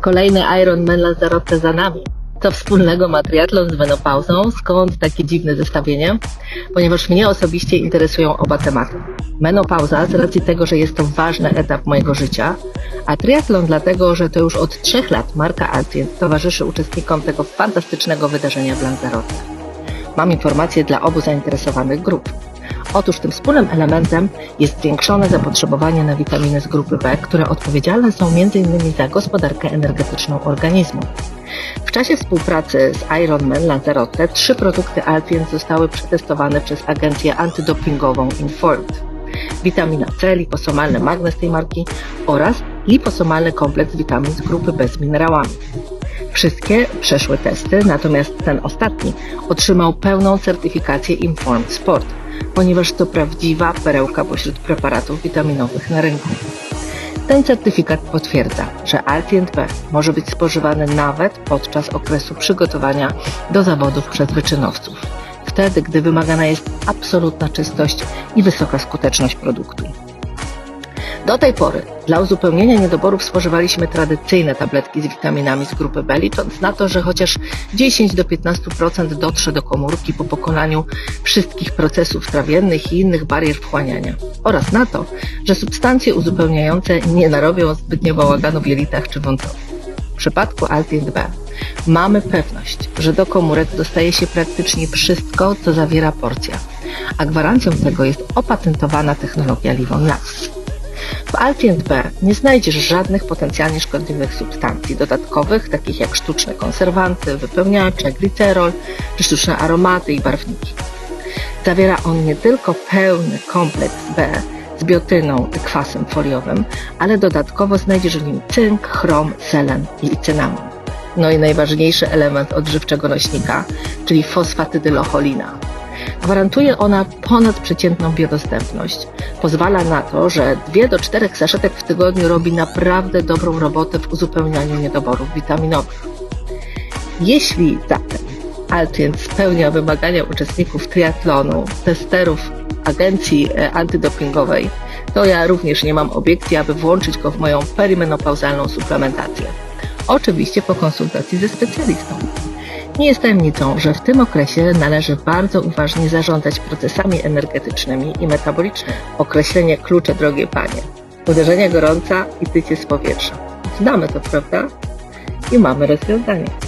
Kolejny Ironman Lanzarote za nami. Co wspólnego ma triatlon z menopauzą? Skąd takie dziwne zestawienie? Ponieważ mnie osobiście interesują oba tematy. Menopauza z racji tego, że jest to ważny etap mojego życia, a triatlon dlatego, że to już od trzech lat marka Alcient towarzyszy uczestnikom tego fantastycznego wydarzenia w Lanzarote. Mam informacje dla obu zainteresowanych grup. Otóż tym wspólnym elementem jest zwiększone zapotrzebowanie na witaminy z grupy B, które odpowiedzialne są m.in. za gospodarkę energetyczną organizmu. W czasie współpracy z Ironman Lanzarote trzy produkty Alcient zostały przetestowane przez agencję antydopingową Informed. Witamina C, liposomalny magnez tej marki oraz liposomalny kompleks witamin z grupy B z minerałami. Wszystkie przeszły testy, natomiast ten ostatni otrzymał pełną certyfikację Informed Sport, ponieważ to prawdziwa perełka pośród preparatów witaminowych na rynku. Ten certyfikat potwierdza, że Altient B może być spożywany nawet podczas okresu przygotowania do zawodów przez wyczynowców, wtedy gdy wymagana jest absolutna czystość i wysoka skuteczność produktu. Do tej pory dla uzupełnienia niedoborów spożywaliśmy tradycyjne tabletki z witaminami z grupy B, licząc na to, że chociaż 10 do 15% dotrze do komórki po pokonaniu wszystkich procesów trawiennych i innych barier wchłaniania. Oraz na to, że substancje uzupełniające nie narobią zbytnio bałaganu w jelitach czy wątrowie. W przypadku Altient B mamy pewność, że do komórek dostaje się praktycznie wszystko, co zawiera porcja, a gwarancją tego jest opatentowana technologia Livon Labs. W Altient B nie znajdziesz żadnych potencjalnie szkodliwych substancji dodatkowych, takich jak sztuczne konserwanty, wypełniacze, glicerol czy sztuczne aromaty i barwniki. Zawiera on nie tylko pełny kompleks B z biotyną i kwasem foliowym, ale dodatkowo znajdziesz w nim cynk, chrom, selen i cynamon. No i najważniejszy element odżywczego nośnika, czyli fosfatydylocholina. Gwarantuje ona ponadprzeciętną biodostępność. Pozwala na to, że 2 do 4 saszetek w tygodniu robi naprawdę dobrą robotę w uzupełnianiu niedoborów witaminowych. Jeśli zatem Altient spełnia wymagania uczestników triatlonu, testerów agencji e, antydopingowej, to ja również nie mam obiekcji, aby włączyć go w moją perimenopauzalną suplementację. Oczywiście po konsultacji ze specjalistą. Nie jest tajemnicą, że w tym okresie należy bardzo uważnie zarządzać procesami energetycznymi i metabolicznymi. Określenie klucze, drogie panie. Uderzenie gorąca i tycie z powietrza. Znamy to, prawda? I mamy rozwiązanie.